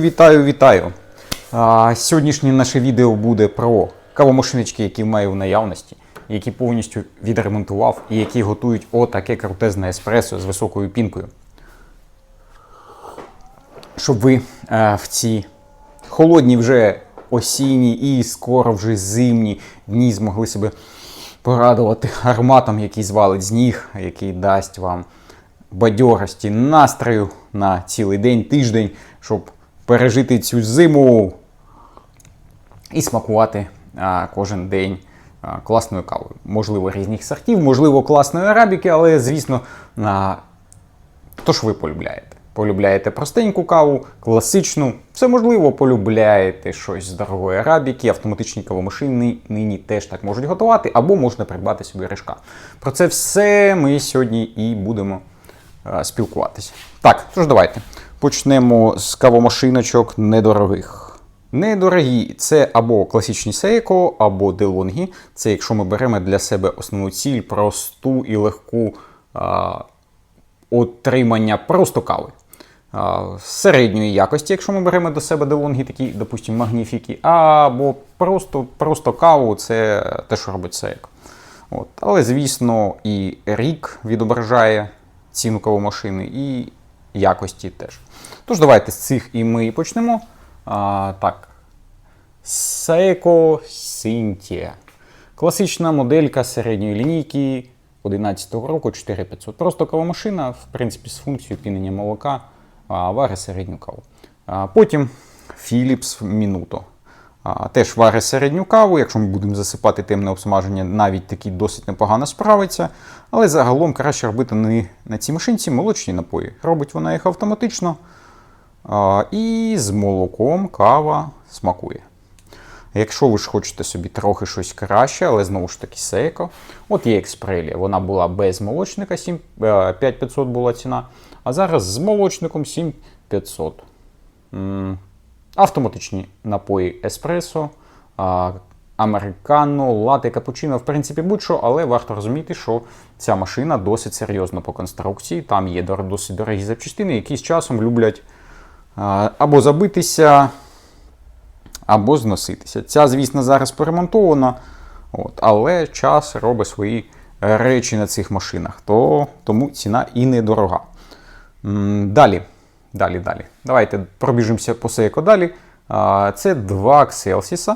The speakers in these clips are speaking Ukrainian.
Вітаю, вітаю! А, сьогоднішнє наше відео буде про кавомашиночки, які маю в наявності, які повністю відремонтував і які готують отаке крутезне еспресо з високою пінкою. Щоб ви е, в ці холодні вже осінні і скоро вже зимні дні змогли себе порадувати ароматом, який звалить з ніг, який дасть вам бадьорості, настрою на цілий день, тиждень, щоб пережити цю зиму і смакувати а, кожен день а, класною кавою. Можливо, різних сортів, можливо, класної арабіки, але, звісно, а, то ж ви полюбляєте. Полюбляєте простеньку каву, класичну, все можливо, полюбляєте щось з дорогої арабіки, автоматичні кавомашини нині теж так можуть готувати, або можна придбати собі рижка. Про це все ми сьогодні і будемо е, спілкуватися. Так, тож давайте. Почнемо з кавомашиночок недорогих. Недорогі це або класичні Seiko, або DeLonghi. Це якщо ми беремо для себе основну ціль, просту і легку а, отримання просто кави. А, середньої якості, якщо ми беремо до себе DeLonghi, такі, допустимо, магніфіки, або просто, просто каву, це те, що робить Seiko. От. Але, звісно, і рік відображає ціну кавомашини, і якості теж. Тож, давайте з цих і ми почнемо. А, так. Seiko Cynthia. Класична моделька середньої лінійки 11-го року 4500. Просто кавомашина, в принципі, з функцією пінення молока, вари середню каву. А, потім Philips Minuto. Теж вари середню каву, якщо ми будемо засипати темне обсмаження, навіть таки досить непогано справиться. Але загалом краще робити не на цій машинці молочні напої. Робить вона їх автоматично. І з молоком кава смакує. Якщо ви ж хочете собі трохи щось краще, але знову ж таки сейко, от є експрелія. Вона була без молочника, 7, е, 5500 була ціна, а зараз з молочником 7500. Автоматичні напої еспресо, американо, лате, капучино, в принципі, будь-що, але варто розуміти, що ця машина досить серйозна по конструкції. Там є досить дорогі запчастини, які з часом люблять або забитися, або зноситися. Ця, звісно, зараз поремонтована, от, але час робить свої речі на цих машинах, то, тому ціна і недорога. Далі, далі, далі. Давайте пробіжимося по Seiko далі. Це два Xelsіса.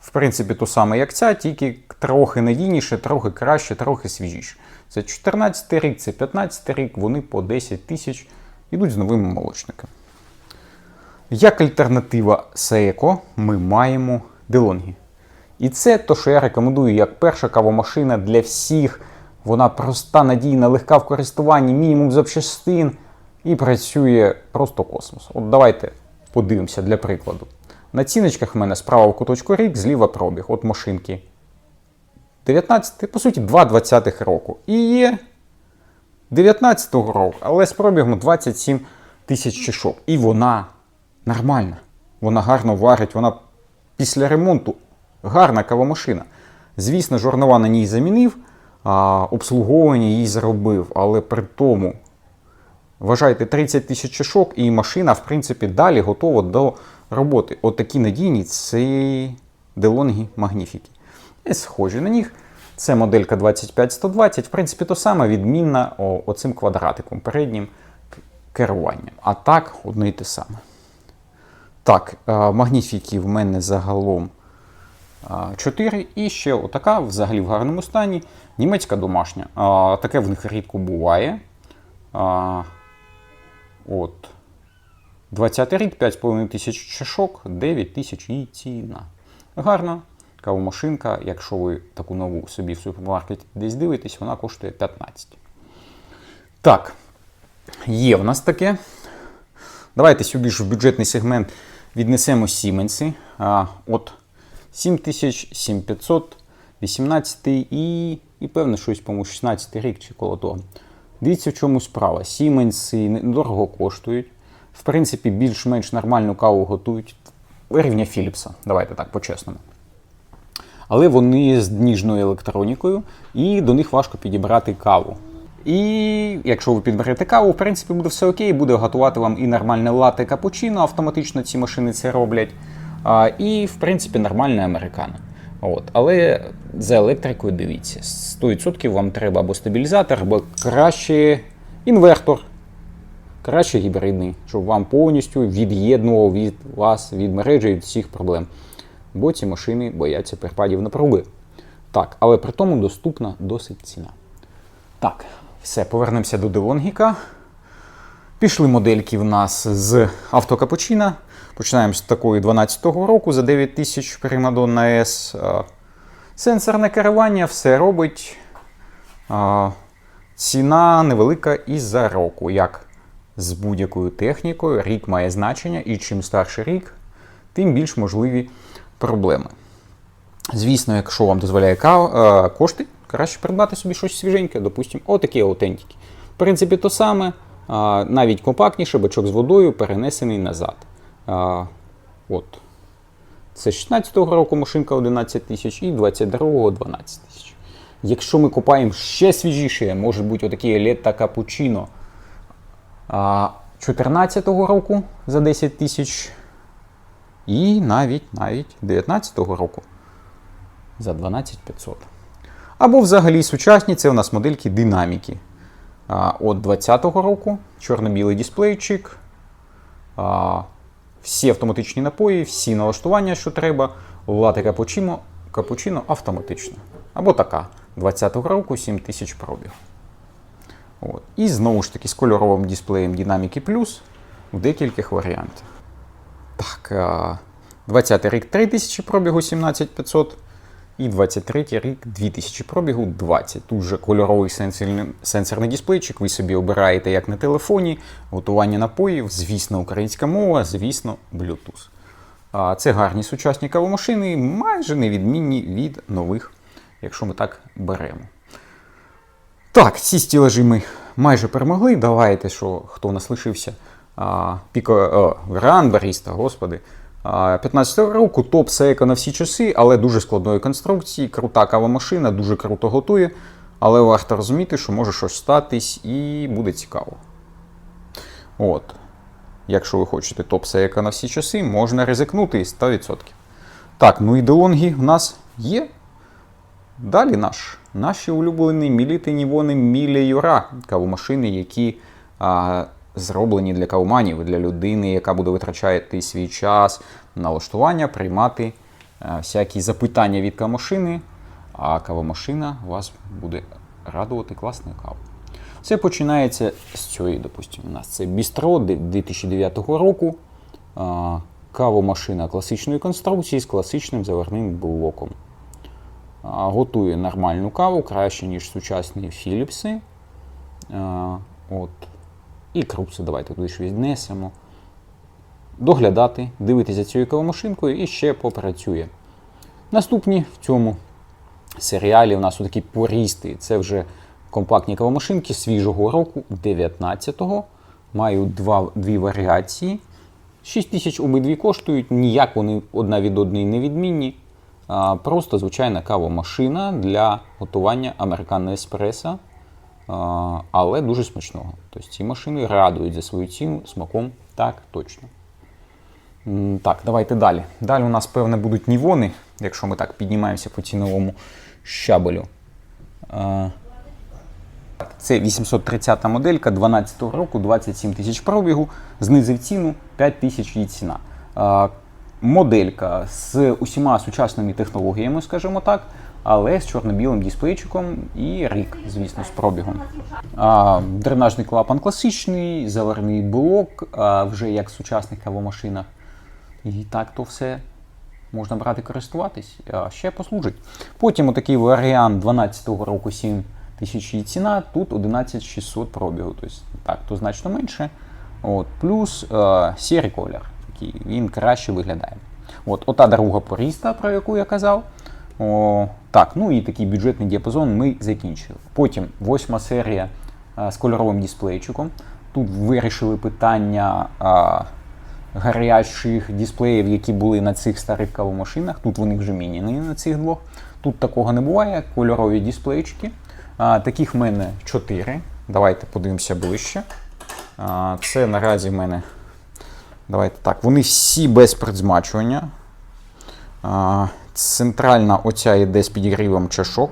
В принципі, то саме, як ця, тільки трохи надійніше, трохи краще, трохи свіжіше. Це 14 рік, це 15 рік, вони по 10 тисяч йдуть з новими молочниками. Як альтернатива Seiko ми маємо DeLonghi. І це то, що я рекомендую як перша кавомашина для всіх. Вона проста, надійна, легка в користуванні, мінімум запчастин і працює просто космос. От давайте подивимося для прикладу. На ціночках в мене справа в куточку рік, зліва пробіг. От машинки 19, по суті, 2 20 року. І є 19-го року, але з пробігом 27 тисяч чашок. І вона нормальна. Вона гарно варить, вона після ремонту гарна кавомашина. Звісно, жорнова на ній замінив, а обслуговування їй зробив, але при тому. Вважайте 30 тисяч чашок, і машина, в принципі, далі готова до роботи. От такі надійні це DeLonghi Magnifici. І схожі на них. Це моделька 25120, в принципі, то саме відмінна оцим квадратиком, переднім керуванням. А так, одне і те саме. Так, е, магніфіки в мене загалом 4. І ще отака, взагалі в гарному стані, німецька домашня. Таке в них рідко буває. От. 20 рік, 5,5 тисяч чашок, 9 тисяч і ціна. Гарна кавомашинка, якщо ви таку нову собі в супермаркеті десь дивитесь, вона коштує 15. Так, є в нас таке. Давайте сюди ж в бюджетний сегмент віднесемо Сіменси. От 7000, 7500, 18 і, і певно, щось, по-моєму, 16 рік чи коло того. Дивіться, в чому справа. Сіменси недорого коштують. В принципі, більш-менш нормальну каву готують рівня Філіпса. Давайте так, по-чесному. Але вони з ніжною електронікою, і до них важко підібрати каву. І якщо ви підберете каву, в принципі, буде все окей, буде готувати вам і нормальне латте капучино, автоматично ці машини це роблять. І, в принципі, нормальне американо. От. Але за електрикою дивіться, 100% вам треба або стабілізатор, або краще інвертор, краще гібридний, щоб вам повністю від'єднував від вас, від мережі, від всіх проблем. Бо ці машини бояться перепадів напруги. Так, але при тому доступна досить ціна. Так, все, повернемося до Делонгіка. Пішли модельки в нас з автокапучина. Починаємо з такої 12-го року за 9 тисяч Primadonna S. Е, Сенсорне керування все робить. Ціна невелика і за року. Як з будь-якою технікою, рік має значення, і чим старший рік, тим більш можливі проблеми. Звісно, якщо вам дозволяє кошти, краще придбати собі щось свіженьке, допустимо, отакі аутентики. В принципі, то саме, навіть компактніше, бачок з водою перенесений назад. А, От. Це 16-го року машинка 11 тисяч і 22-го 12 тисяч. Якщо ми купаємо ще свіжіше, може бути отакі Летта Капучино 14-го року за 10 тисяч. І навіть навіть 19-го року за 12500. Або взагалі сучасні це у нас модельки динаміки. От 20-го року чорно-білий дисплейчик. Всі автоматичні напої, всі налаштування, що треба. Лати капучино, капучино автоматично. Або така. 20-го року 7000 пробіг. От. І знову ж таки з кольоровим дисплеєм Динаміки Плюс в декількох варіантах. Так, а, 20 рік 3000 пробігу 17500. І 23 рік 2000 пробігу 20. Тут же кольоровий сенсорний, сенсорний дисплейчик, ви собі обираєте як на телефоні, готування напоїв, звісно, українська мова, звісно, Bluetooth. А Це гарні сучасні кавомашини, майже невідмінні від нових, якщо ми так беремо. Так, ці стілажі ми майже перемогли. Давайте, що хто нас лишився. Піко Гран Баріста, господи. А, 15 року топ Seiko на всі часи, але дуже складної конструкції, крута кавомашина, дуже круто готує. Але варто розуміти, що може щось статись і буде цікаво. От. Якщо ви хочете топ Seiko на всі часи, можна ризикнути 100%. Так, ну і делонги в нас є. Далі наш, наші улюблені міліти Нівони Міля Юра, кавомашини, які а, зроблені для кавоманів, для людини, яка буде витрачати свій час на налаштування, приймати всякі запитання від кавомашини, а кавомашина вас буде радувати класною кавою. Це починається з цієї, допустимо, у нас це Бістро 2009 року. Кавомашина класичної конструкції з класичним заварним блоком. Готує нормальну каву, краще, ніж сучасні Філіпси. От. І крупси давайте туди ж віднесемо. Доглядати, дивитися цією кавомашинкою і ще попрацює. Наступні в цьому серіалі у нас такі порісти. Це вже компактні кавомашинки свіжого року, 19-го. Маю два, дві варіації. 6 тисяч обидві коштують, ніяк вони одна від одної не відмінні. Просто звичайна кавомашина для готування американо еспресо, але дуже смачного. Тобто ці машини радують за свою ціну смаком так точно. Так, давайте далі. Далі у нас, певне, будуть нівони, якщо ми так піднімаємося по ціновому щабелю. Це 830 моделька 12 року, 27 тисяч пробігу, знизив ціну 5 тисяч її ціна. Моделька з усіма сучасними технологіями, скажімо так, але з чорно-білим дисплейчиком і рік, звісно, з пробігом. А, Дренажний клапан класичний, заварний блок, а, вже як в сучасних кавомашинах. І так то все можна брати користуватись, а ще послужить. Потім отакий варіант 12-го року 7 тисяч її ціна, тут 11600 пробігу. Тобто так, то значно менше. От, плюс е, сірий колір. Такий, він краще виглядає. От, ота друга поріста, про яку я казав. О, так, ну і такий бюджетний діапазон ми закінчили. Потім восьма серія е, з кольоровим дисплейчиком. Тут вирішили питання е, гарячих дисплеїв, які були на цих старих кавомашинах. Тут вони вже міняні на цих двох. Тут такого не буває. Кольорові дисплейчики. А, таких в мене 4. Давайте подивимося ближче. А, це наразі в мене. Давайте так. Вони всі без предзмачування. Центральна оця йде з підігрівом чашок.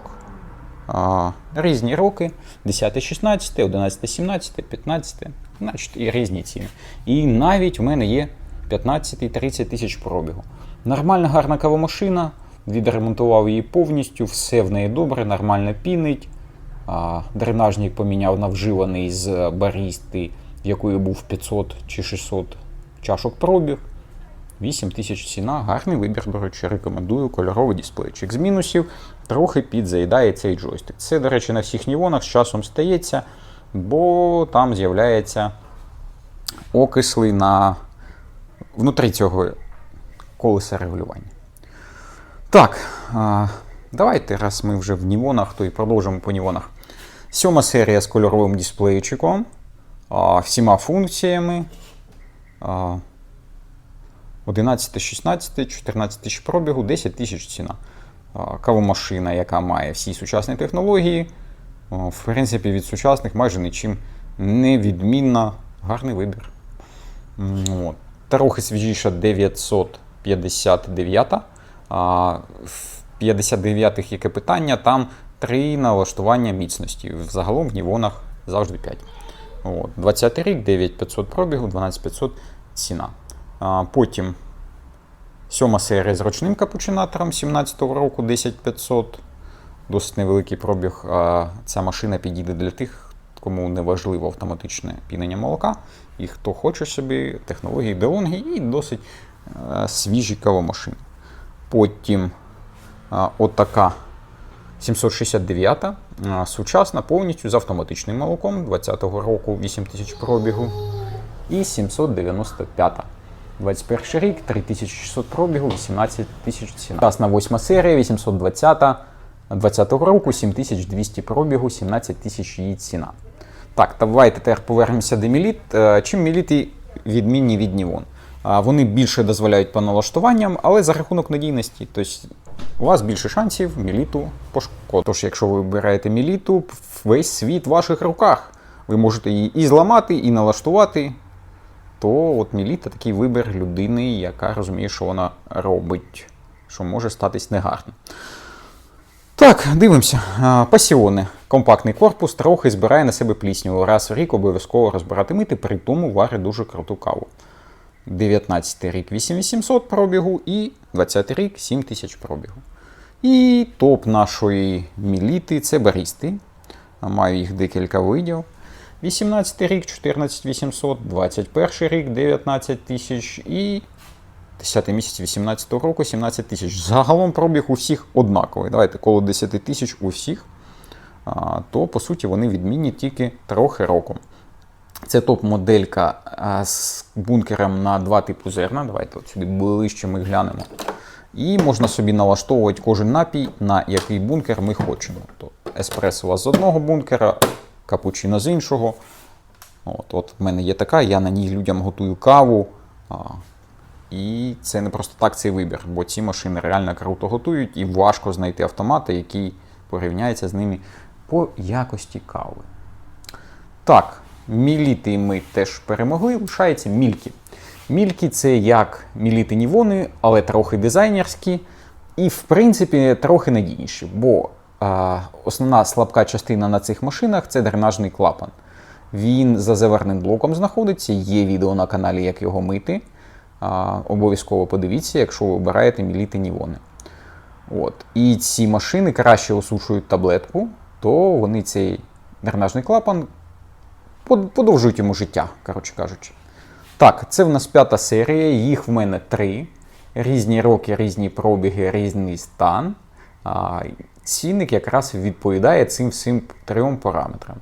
Різні роки: 10, 16, 11, 17, 15, значить і різні ціни. І навіть в мене є 15-30 тисяч пробігу. Нормальна гарна кавомашина, відремонтував її повністю, все в неї добре, нормально пінить. Дренажник поміняв на вживаний з барісти, в якої був 500 чи 600 чашок пробіг. 8 тисяч ціна, гарний вибір, до речі, рекомендую кольоровий дисплейчик. З мінусів трохи підзаїдає цей джойстик. Це, до речі, на всіх нівонах з часом стається, бо там з'являється окисли на внутрі цього колеса регулювання. Так, давайте, раз ми вже в нівонах, то і продовжимо по нівонах. Сьома серія з кольоровим дисплейчиком, всіма функціями. А, 11, 16, 14 тисяч пробігу, 10 тисяч ціна. Кавомашина, яка має всі сучасні технології. В принципі, від сучасних майже нічим не відмінна. Гарний вибір. От. Трохи свіжіша 959. А в 59-х яке питання, там три налаштування міцності. Взагалом в Нівонах завжди 5. От. 20 рік, 9500 пробігу, 12500 ціна. Потім сьома серія з ручним капучинатором 17-го року 10500. Досить невеликий пробіг. Ця машина підійде для тих, кому не важливо автоматичне пінення молока, і хто хоче собі технології DeLonghi і досить е, свіжі кавомашини. Потім отака 769 а, сучасна, повністю з автоматичним молоком 20-го року 8000 пробігу. І 795. 21 рік, 3600 пробігу, 18 тисяч ціна. Сучасна 8 серія, 820 20-го року, 7200 пробігу, 17 тисяч її ціна. Так, давайте тепер повернемося до міліт. Е, Чим міліти відмінні від Нівон? Вони більше дозволяють по налаштуванням, але за рахунок надійності. Тобто у вас більше шансів міліту пошкодити. Тож, якщо ви вибираєте міліту, весь світ в ваших руках. Ви можете її і зламати, і налаштувати. То от міліта такий вибір людини, яка розуміє, що вона робить, що може статись негарно. Так, дивимося. Пасіони. Компактний корпус трохи збирає на себе плісню. Раз в рік обов'язково розбирати мити, при тому варить дуже круту каву. 19 рік 8800 пробігу і 20 рік 7000 пробігу. І топ нашої міліти це барісти. Маю їх декілька видів. 18 рік 14800, 21 рік 19 тисяч і 10 місяць 18 року 17 тисяч. Загалом пробіг у всіх однаковий. Давайте коло 10 тисяч у всіх. То по суті вони відмінні тільки трохи роком. Це топ-моделька з бункером на два типу зерна. Давайте от сюди ближче ми глянемо. І можна собі налаштовувати кожен напій, на який бункер ми хочемо. То еспресо у вас з одного бункера, капучино з іншого. От, от в мене є така, я на ній людям готую каву. І це не просто так цей вибір, бо ці машини реально круто готують і важко знайти автомати, який порівняється з ними по якості кави. Так, міліти ми теж перемогли, лишається мільки. Мільки це як міліти Нівони, але трохи дизайнерські і, в принципі, трохи надійніші, бо основна слабка частина на цих машинах це дренажний клапан. Він за заверним блоком знаходиться, є відео на каналі, як його мити. Обов'язково подивіться, якщо ви обираєте міліти Нівони. От. І ці машини краще осушують таблетку, то вони цей дренажний клапан подовжують йому життя, коротше кажучи. Так, це в нас п'ята серія, їх в мене три. Різні роки, різні пробіги, різний стан. Цінник якраз відповідає цим всім трьом параметрам.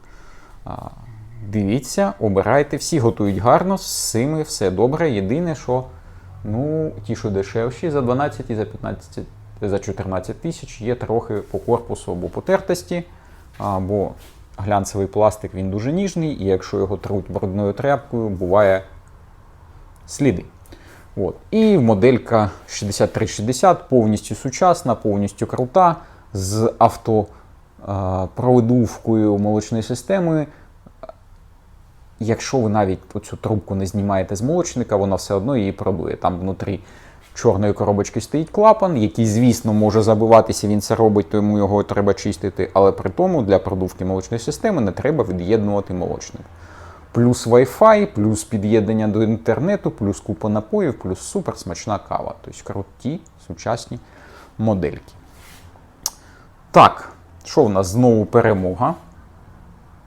Дивіться, обирайте, всі готують гарно, з цими все добре. Єдине, що ну, ті, що дешевші, за 12 і за 15, за 14 тисяч є трохи по корпусу або потертості, або глянцевий пластик він дуже ніжний, і якщо його труть брудною тряпкою, буває сліди. От. І моделька 6360 повністю сучасна, повністю крута, з авто продувкою молочної системи. Якщо ви навіть цю трубку не знімаєте з молочника, вона все одно її продує. Там внутрі чорної коробочки стоїть клапан, який, звісно, може забиватися, він це робить, тому його треба чистити. Але при тому для продувки молочної системи не треба від'єднувати молочник. Плюс Wi-Fi, плюс під'єднання до інтернету, плюс купа напоїв, плюс супер смачна кава. Тобто круті сучасні модельки. Так, що в нас знову перемога?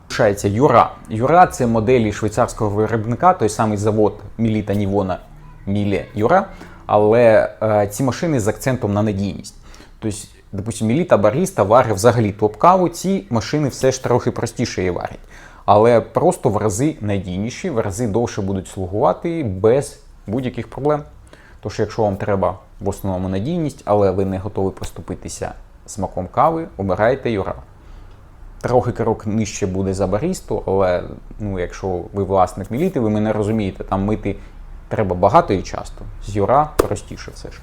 Лишається Юра. Юра це моделі швейцарського виробника, той самий завод Міліта Нівона Міле Юра. Але е, ці машини з акцентом на надійність. Тобто, допустимо, Міліта Баріста варить взагалі топ-каву, ці машини все ж трохи простіше її варять. Але просто в рази надійніші, в рази довше будуть слугувати без будь-яких проблем. Тож, якщо вам треба в основному надійність, але ви не готові поступитися смаком кави, обирайте Юра. Трохи крок нижче буде за барісту, але ну, якщо ви власник міліти, ви мене розумієте, там мити треба багато і часто. З Юра простіше все ж.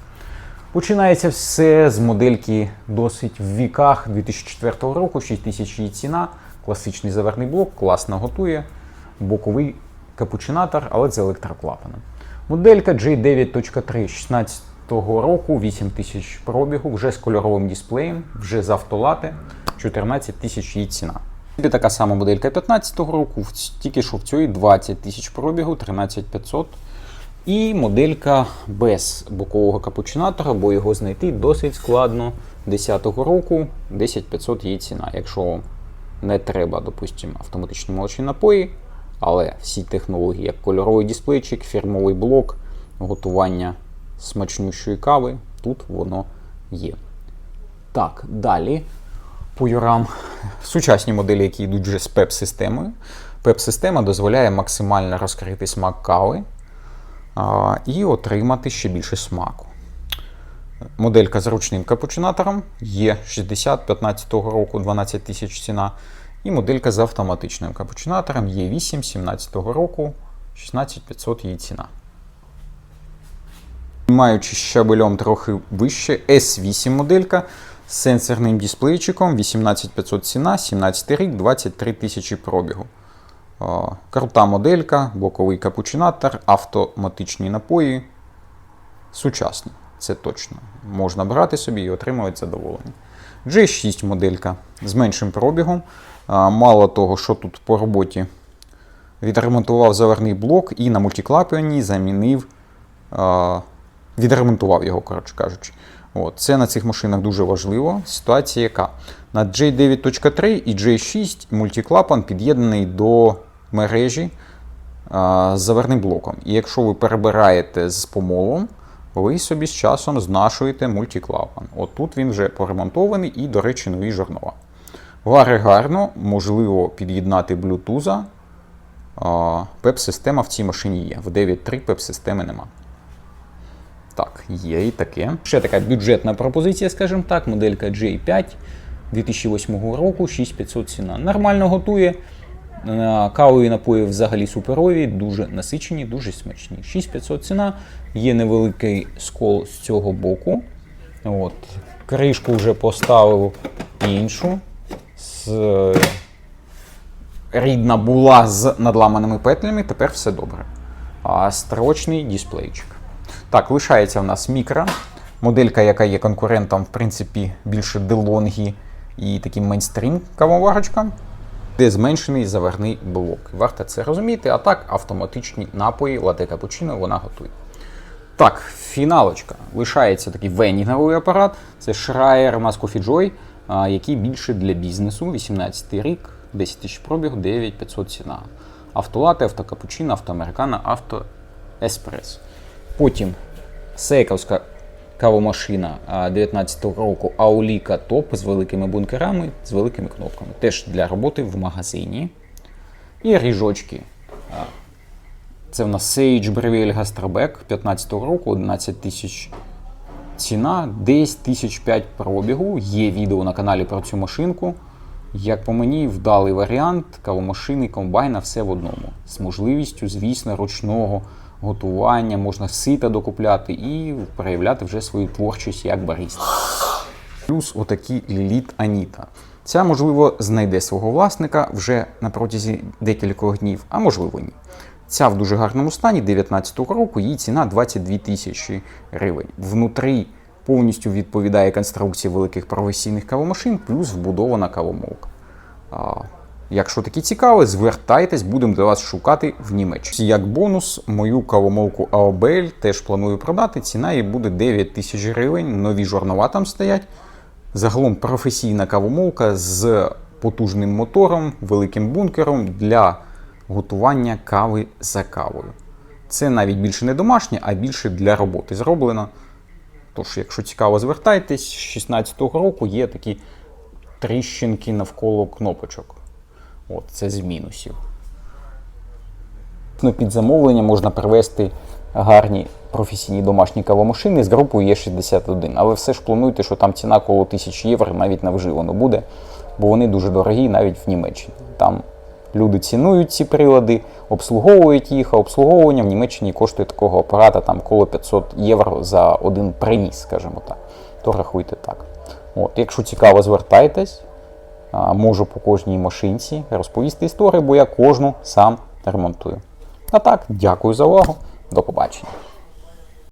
Починається все з модельки досить в віках 2004 року, 6 тисяч її ціна, класичний заверний блок, класно готує, боковий капучинатор, але з електроклапаном. Моделька J9.3 16 року, 8 тисяч пробігу, вже з кольоровим дисплеєм, вже з автолати, 14 тисяч її ціна. Тобі така сама моделька 15 року, тільки що в цій 20 тисяч пробігу, 13500. І моделька без бокового капучинатора, бо його знайти досить складно. 10-го року 10500 її ціна. Якщо не треба, допустимо, автоматичні молочні напої, але всі технології, як кольоровий дисплейчик, фірмовий блок, готування смачнющої кави, тут воно є. Так, далі по юрам сучасні моделі, які йдуть вже з ПЕП-системою. ПЕП-система дозволяє максимально розкрити смак кави а, і отримати ще більше смаку. Моделька з ручним капучинатором є 60 15 року 12 тисяч ціна. І моделька з автоматичним капучинатором є 8 17 року 16500 її ціна. Маючи щабельом трохи вище, S8 моделька з сенсорним дисплейчиком 18500 ціна, 17 рік, 23 тисячі пробігу. Крута моделька, боковий капучинатор, автоматичні напої. Сучасні, це точно. Можна брати собі і отримувати задоволення. G6 моделька з меншим пробігом. Мало того, що тут по роботі відремонтував заверний блок і на мультиклапіоні замінив, відремонтував його, коротше кажучи. От. Це на цих машинах дуже важливо. Ситуація яка? На J9.3 і J6 мультиклапан під'єднаний до мережі а, з заверним блоком. І якщо ви перебираєте з помолом, ви собі з часом знашуєте мультиклапан. От тут він вже поремонтований і, до речі, нові жорнова. Вари гарно, можливо під'єднати Bluetooth. Пеп-система в цій машині є. В 9.3 пеп-системи нема. Так, є і таке. Ще така бюджетна пропозиція, скажімо так, моделька J5 2008 року, 6500 ціна. Нормально готує. Кавові напої взагалі суперові, дуже насичені, дуже смачні. 6500 ціна, є невеликий скол з цього боку. От. Кришку вже поставив іншу. З... Рідна була з надламаними петлями, тепер все добре. А строчний дисплейчик. Так, лишається в нас мікро. Моделька, яка є конкурентом, в принципі, більше DeLonghi і таким мейнстрім кавоварочка, де зменшений заверний блок. Варто це розуміти, а так автоматичні напої, лате капучино вона готує. Так, фіналочка. Лишається такий венінговий апарат. Це Schreier Mass Joy, який більше для бізнесу. 18 рік, 10 тисяч пробіг, 9500 ціна. Автолати, автокапучино, автоамерикано, автоеспрес. Потім Сейковська кавомашина 19-го року Ауліка топ з великими бункерами, з великими кнопками. Теж для роботи в магазині. І ріжочки. Це в нас Sage Breville Gastroback 15-го року, 11 тисяч ціна, десь 1005 пробігу. Є відео на каналі про цю машинку. Як по мені, вдалий варіант кавомашини, комбайна, все в одному. З можливістю, звісно, ручного готування, можна сита докупляти і проявляти вже свою творчість як бариста. Плюс отакі Ліліт Аніта. Ця, можливо, знайде свого власника вже на протязі декількох днів, а можливо ні. Ця в дуже гарному стані 19-го року, її ціна 22 тисячі гривень. Внутрі повністю відповідає конструкції великих професійних кавомашин, плюс вбудована кавомолка. Якщо такі цікаві, звертайтесь, будемо для вас шукати в Німеччині. Як бонус, мою кавомолку AOBL теж планую продати. Ціна її буде 9 тисяч гривень. Нові жорнова там стоять. Загалом професійна кавомолка з потужним мотором, великим бункером для готування кави за кавою. Це навіть більше не домашнє, а більше для роботи зроблено. Тож, якщо цікаво, звертайтесь, з 16-го року є такі тріщинки навколо кнопочок. От, це з мінусів. Ну, Під замовлення можна привезти гарні професійні домашні кавомашини з групою Е61. Але все ж плануйте, що там ціна коло 1000 євро навіть на вживану буде, бо вони дуже дорогі навіть в Німеччині. Там люди цінують ці прилади, обслуговують їх, а обслуговування в Німеччині коштує такого апарата там коло 500 євро за один приніс, скажімо так. То рахуйте так. От, якщо цікаво, звертайтесь. Можу по кожній машинці розповісти історію, бо я кожну сам ремонтую. А так, дякую за увагу. До побачення.